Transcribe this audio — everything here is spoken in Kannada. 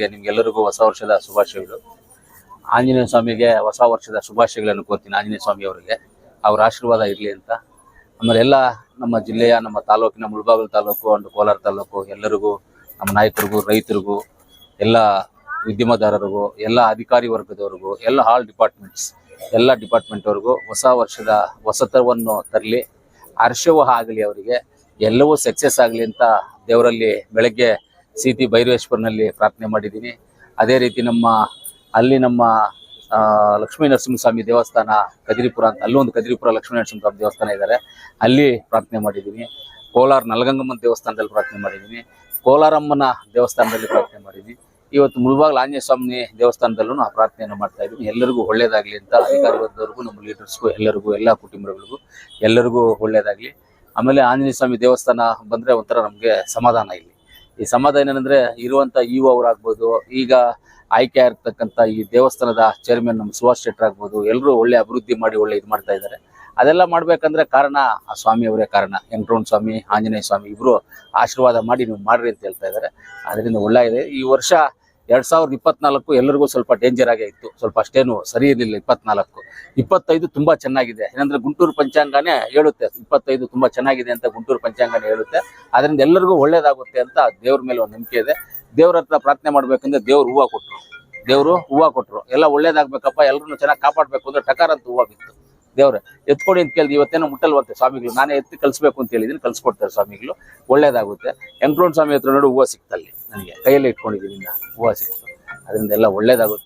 ಗೆ ನಿಮ್ಗೆಲ್ಲರಿಗೂ ಹೊಸ ವರ್ಷದ ಶುಭಾಶಯಗಳು. ಆಂಜನೇಯ ಸ್ವಾಮಿಗೆ ಹೊಸ ವರ್ಷದ ಶುಭಾಶಯಗಳನ್ನು ಕೋರ್ತೀನಿ ಆಂಜನೇಯ ಸ್ವಾಮಿ ಅವರಿಗೆ. ಅವ್ರ ಆಶೀರ್ವಾದ ಇರಲಿ ಅಂತ. ಆಮೇಲೆ ನಮ್ಮ ಜಿಲ್ಲೆಯ, ನಮ್ಮ ತಾಲೂಕಿನ ಮುಳಬಾಗಿಲು ತಾಲೂಕು ಅಂಡ್ ಕೋಲಾರ ತಾಲೂಕು, ಎಲ್ಲರಿಗೂ, ನಮ್ಮ ನಾಯಕರಿಗೂ, ರೈತರಿಗೂ, ಎಲ್ಲ ಉದ್ಯಮದಾರರಿಗೂ, ಎಲ್ಲ ಅಧಿಕಾರಿ ವರ್ಗದವರಿಗೂ, ಎಲ್ಲ ಹಾಲ್ ಡಿಪಾರ್ಟ್ಮೆಂಟ್ಸ್ ಎಲ್ಲ ಡಿಪಾರ್ಟ್ಮೆಂಟ್ ಅವ್ರಿಗೂ ಹೊಸ ವರ್ಷದ ಹೊಸತವನ್ನು ತರಲಿ. ಹರ್ಷವೂ ಆಗಲಿ ಅವರಿಗೆ. ಎಲ್ಲವೂ ಸಕ್ಸಸ್ ಆಗಲಿ ಅಂತ ದೇವರಲ್ಲಿ ಬೆಳಗ್ಗೆ ಸೀತಿ ಭೈರವೇಶ್ವರನಲ್ಲಿ ಪ್ರಾರ್ಥನೆ ಮಾಡಿದ್ದೀನಿ ಅದೇ ರೀತಿ ನಮ್ಮ, ಅಲ್ಲಿ ನಮ್ಮ ಲಕ್ಷ್ಮೀ ನರಸಿಂಹಸ್ವಾಮಿ ದೇವಸ್ಥಾನ ಕದಿರಿಪುರ ಅಂತ, ಅಲ್ಲೊಂದು ಕದಿರಿಪುರ ಲಕ್ಷ್ಮೀ ನರಸಿಂಹಸ್ವಾಮಿ ದೇವಸ್ಥಾನ ಇದ್ದಾರೆ ಅಲ್ಲಿ ಪ್ರಾರ್ಥನೆ ಮಾಡಿದ್ದೀನಿ ಕೋಲಾರ ನಲಗಂಗಮ್ಮನ ದೇವಸ್ಥಾನದಲ್ಲಿ ಪ್ರಾರ್ಥನೆ ಮಾಡಿದ್ದೀನಿ ಕೋಲಾರಮ್ಮನ ದೇವಸ್ಥಾನದಲ್ಲಿ ಪ್ರಾರ್ಥನೆ ಮಾಡಿದ್ದೀನಿ ಇವತ್ತು ಮುಳುಬಾಗ್ಲ ಆಂಜನೇಯ ಸ್ವಾಮಿ ದೇವಸ್ಥಾನದಲ್ಲೂ ಆ ಪ್ರಾರ್ಥನೆಯನ್ನು ಮಾಡ್ತಾ ಇದ್ದೀನಿ ಎಲ್ಲರಿಗೂ ಒಳ್ಳೇದಾಗಲಿ ಅಂತ ಅಧಿಕಾರಿ ವರ್ಗದವ್ರಿಗೂ ನಮ್ಮ ಲೀಡರ್ಸ್ಗೂ, ಎಲ್ಲರಿಗೂ, ಎಲ್ಲ ಕುಟುಂಬಗಳಿಗೂ ಎಲ್ಲರಿಗೂ ಒಳ್ಳೇದಾಗಲಿ. ಆಮೇಲೆ ಆಂಜನೇಯ ಸ್ವಾಮಿ ದೇವಸ್ಥಾನ ಬಂದರೆ ಒಂಥರ ನಮಗೆ ಸಮಾಧಾನ ಇಲ್ಲಿ. ಈ ಸಮಾಧಾನ ಏನಂದ್ರೆ ಇರುವಂತ ಇವು ಅವರಾಗ್ಬೋದು, ಈಗ ಆಯ್ಕೆ ಆಗಿರ್ತಕ್ಕಂಥ ಈ ದೇವಸ್ಥಾನದ ಚೇರ್ಮನ್ ನಮ್ಮ ಸುಭಾಷ್ ಶೆಟ್ಟರ್ ಆಗ್ಬೋದು ಎಲ್ಲರೂ ಒಳ್ಳೆ ಅಭಿವೃದ್ಧಿ ಮಾಡಿ ಒಳ್ಳೆ ಇದು ಮಾಡ್ತಾ ಇದ್ದಾರೆ ಅದೆಲ್ಲ ಮಾಡ್ಬೇಕಂದ್ರೆ ಕಾರಣ ಆ ಸ್ವಾಮಿ ಅವರೇ ಕಾರಣ. ವೆಂಕಟರಮಣ ಸ್ವಾಮಿ, ಆಂಜನೇಯ ಸ್ವಾಮಿ ಇಬ್ರು ಆಶೀರ್ವಾದ ಮಾಡಿ ನೀವು ಮಾಡ್ರಿ ಅಂತ ಹೇಳ್ತಾ ಇದ್ದಾರೆ ಅದರಿಂದ ಒಳ್ಳೆಯದೆ ಈ ವರ್ಷ ಎರಡ್ ಸಾವಿರದ ಇಪ್ಪತ್ನಾಲ್ಕು ಎಲ್ಲರಿಗೂ ಸ್ವಲ್ಪ ಡೇಂಜರ್ ಆಗೇ ಇತ್ತು. ಸ್ವಲ್ಪ ಅಷ್ಟೇನು ಸರಿ ಇರಲಿಲ್ಲ ಇಪ್ಪತ್ನಾಲ್ಕು. ಇಪ್ಪತ್ತೈದು ತುಂಬಾ ಚೆನ್ನಾಗಿದೆ. ಏನಂದ್ರೆ ಗುಂಟೂರು ಪಂಚಾಂಗನೇ ಹೇಳುತ್ತೆ, ಇಪ್ಪತ್ತೈದು ತುಂಬಾ ಚೆನ್ನಾಗಿದೆ ಅಂತ ಗುಂಟೂರು ಪಂಚಾಂಗನೇ ಹೇಳುತ್ತೆ. ಅದರಿಂದ ಎಲ್ಲರಿಗೂ ಒಳ್ಳೇದಾಗುತ್ತೆ ಅಂತ ದೇವ್ರ ಮೇಲೆ ಒಂದು ನಂಬಿಕೆ ಇದೆ. ದೇವ್ರ ಹತ್ರ ಪ್ರಾರ್ಥನೆ ಮಾಡ್ಬೇಕಂದ್ರೆ ದೇವ್ರು ಹೂವು ಕೊಟ್ರು. ದೇವ್ರು ಹೂವು ಕೊಟ್ರು. ಎಲ್ಲ ಒಳ್ಳೇದಾಗ್ಬೇಕಪ್ಪ ಎಲ್ಲರೂ ಚೆನ್ನಾಗಿ ಕಾಪಾಡ್ಬೇಕು ಅಂದ್ರೆ ಟಕಾರ ಅಂತ ಹೂವು ಬಿತ್ತು. ದೇವ್ರೆ, ಎತ್ಕೊಡಿ ಅಂತ ಕೇಳಿದ್ ಇವತ್ತೇನೋ ಮುಟ್ಟಲ್ವಂತೆ ಸ್ವಾಮಿಗಳು. ನಾನೇ ಎತ್ತಿ ಕಲ್ಸ್ಬೇಕು ಅಂತ ಹೇಳಿದೀನಿ ಕಲ್ಸ್ಕೊಡ್ತಾರೆ ಸ್ವಾಮಿಗಳು. ಒಳ್ಳೇದಾಗುತ್ತೆ. ವೆಂಕಟರಮಣ ಸ್ವಾಮಿ ಹತ್ರ ನೋಡಿ ಹೂವು ಸಿಕ್ತಲ್ಲಿ. ನನಗೆ ಕೈಯಲ್ಲಿ ಇಟ್ಕೊಂಡಿದ್ದೀನಿ ಹೂವು ಸಿಕ್ತು. ಅದರಿಂದ ಎಲ್ಲ ಒಳ್ಳೇದಾಗುತ್ತೆ.